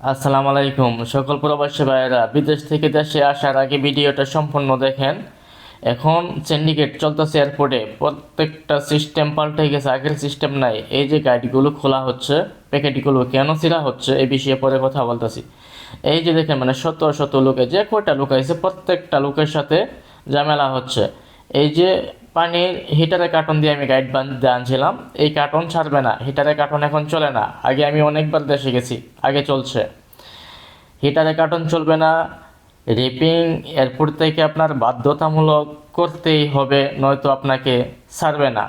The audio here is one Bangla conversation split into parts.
আসসালামু আলাইকুম। সকল প্রবাসী ভাইয়েরা, বিদেশ থেকে দেশে আসার আগে ভিডিওটা সম্পূর্ণ দেখেন। এখন সিন্ডিকেট চলতেছে এয়ারপোর্টে প্রত্যেকটা সিস্টেম পাল্টে গেছে, আগের সিস্টেম নাই। এই যে গাইডগুলো খোলা হচ্ছে প্যাকেটগুলো কেন ছিঁড়া হচ্ছে, এই বিষয়ে পরে কথা বলতেছি। এই যে দেখেন মানে শত শত লোকে, যে কয়টা লোক আছে, প্রত্যেকটা লোকের সাথে ঝামেলা হচ্ছে। এই যে পানির হিটারের কার্টন দিয়ে আমি গাইড বানিয়ে আনছিলাম এই কার্টন ছাড়বে না হিটারে কার্টন এখন চলে না। আগে আমি অনেকবার দেশে গেছি, আগে চলছে। হিটারে কার্টন চলবে না রিপিং এয়ারপোর্ট থেকে আপনার বাধ্যতামূলক করতেই হবে, নয়তো আপনাকে ছাড়বে না।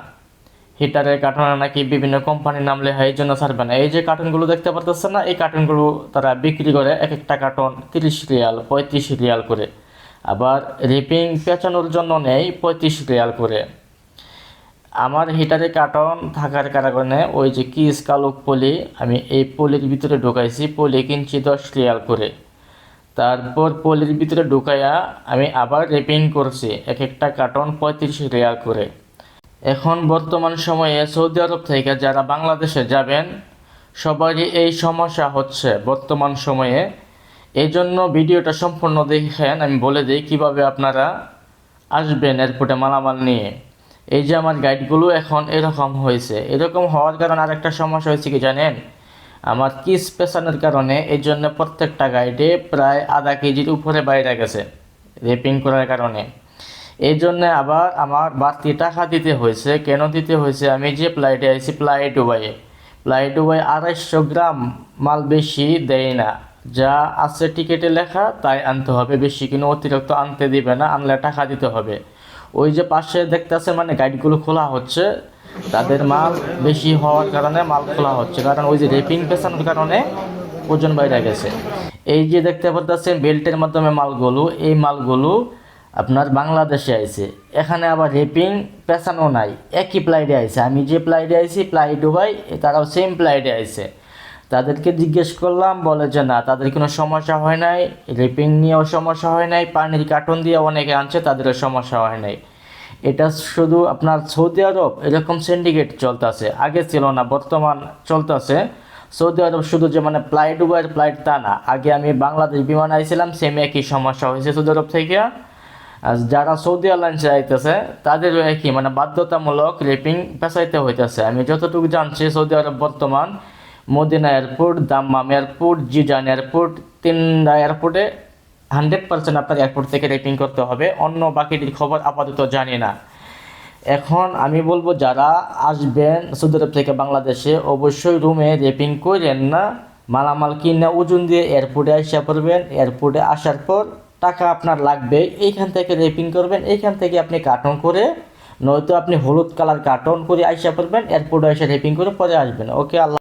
হিটারের কার্টনে নাকি বিভিন্ন কোম্পানির নাম লেখা এই জন্য ছাড়বে না। এই যে কার্টুনগুলো দেখতে পারতেছেন না, এই কার্টুনগুলো তারা বিক্রি করে এক একটা কার্টন তিরিশ রিয়াল, পঁয়ত্রিশ রিয়াল করে। আবার রিপিং পেঁচানোর জন্য নেই পঁয়ত্রিশ রিয়াল করে। আমার হিটারে কার্টন থাকার কারণে ওই যে কিস কালুক পলি, আমি এই পলির ভিতরে ঢুকাইছি, পলি কিনছি দশ রিয়াল করে। তারপর পলির ভিতরে ঢুকাইয়া আমি আবার রেপিং করছি, এক একটা কার্টন পঁয়ত্রিশ রিয়াল করে। এখন বর্তমান সময়ে সৌদি আরব থেকে যারা বাংলাদেশে যাবেন, সবারই এই সমস্যা হচ্ছে বর্তমান সময়ে। এই জন্য ভিডিওটা সম্পূর্ণ দেখেন, আমি বলে দিই কীভাবে আপনারা আসবেন এয়ারপোর্টে মালামাল নিয়ে। এই যে আমার গাইডগুলো এখন এরকম হয়েছে। এরকম হওয়ার কারণে আরেকটা সমস্যা হয়েছে কি জানেন? আমার কিস পেছানোর কারণে এই জন্য প্রত্যেকটা গাইডে প্রায় আধা কেজির উপরে বাইরে গেছে, রেপিং করার কারণে। এই জন্য আবার আমার বাড়তি টাকা দিতে হয়েছে। কেন দিতে হয়েছে? আমি যে ফ্লাইটে আইছি ফ্লাই ডুবাইয়ে ফ্লাই ডুবাই আড়াইশো গ্রাম মাল বেশি দেয় না। যা আছে টিকেটে লেখা, তাই আনতে হবে। বেশি কিন্তু অতিরিক্ত আনতে দিবে না, আনলে টাকা দিতে হবে। ওই যে পাশে দেখতেছে মানে গাইডগুলো খোলা হচ্ছে, তাদের মাল বেশি হওয়ার কারণে মাল খোলা হচ্ছে। কারণ ওই যে রেপিং পেছানোর কারণে ওজন বাইরে গেছে। এই যে দেখতে পাচ্ছেন বেল্টের মাধ্যমে মালগুলো, এই মালগুলো আপনার বাংলাদেশে আইছে। এখানে আবার রেপিং পেছানো নাই, একই প্লাইডে আইছে। আমি যে প্লাইডে আইছি প্লাই ডুবাই তারাও সেম প্লাইডে আইছে। তাদেরকে জিজ্ঞেস করলাম, বলে যে, না, তাদের কোনো সমস্যা হয় নাই। রেপিং নিয়েও সমস্যা হয় নাই। পানির কার্টন দিয়ে অনেকে আনছে, তাদেরও সমস্যা হয় নাই। এটা শুধু আপনার সৌদি আরব, এরকম সিন্ডিকেট চলতেছে। আগে ছিল না, বর্তমান চলতেছে। সৌদি আরব শুধু যে মানে ফ্লাইট উবার ফ্লাইট তা না। আগে আমি বাংলাদেশ বিমান আইছিলাম সেম একই সমস্যা হয়েছে সৌদি আরব থেকে। আর যারা সৌদি এয়ারলাইন্স চাইতেছে তাদেরও একই মানে বাধ্যতামূলক রেপিং পেঁচাইতে হইতেছে। আমি যতটুকু জানছি, সৌদি আরব বর্তমান Medina airport, Dammam airport, Jizan airport তিনটা এয়ারপোর্টে হান্ড্রেড পার্সেন্ট আপনার এয়ারপোর্ট থেকে রেপিং করতে হবে। অন্য বাকিটির খবর আপাতত জানি না। এখন আমি বলব, যারা আসবেন সৌদি আরব থেকে বাংলাদেশে, অবশ্যই রুমে রেপিং করেন না। মালামাল কিনে ওজন দিয়ে এয়ারপোর্টে আসা পড়বেন এয়ারপোর্টে আসার পর টাকা আপনার লাগবে। এইখান থেকে রেপিং করবেন। এইখান থেকে আপনি কার্টন করে, নয়তো আপনি হলুদ কালার কার্টন করে আইসা পড়বেন এয়ারপোর্টে এসে রেপিং করে পরে আসবেন। ওকে, আল্লাহ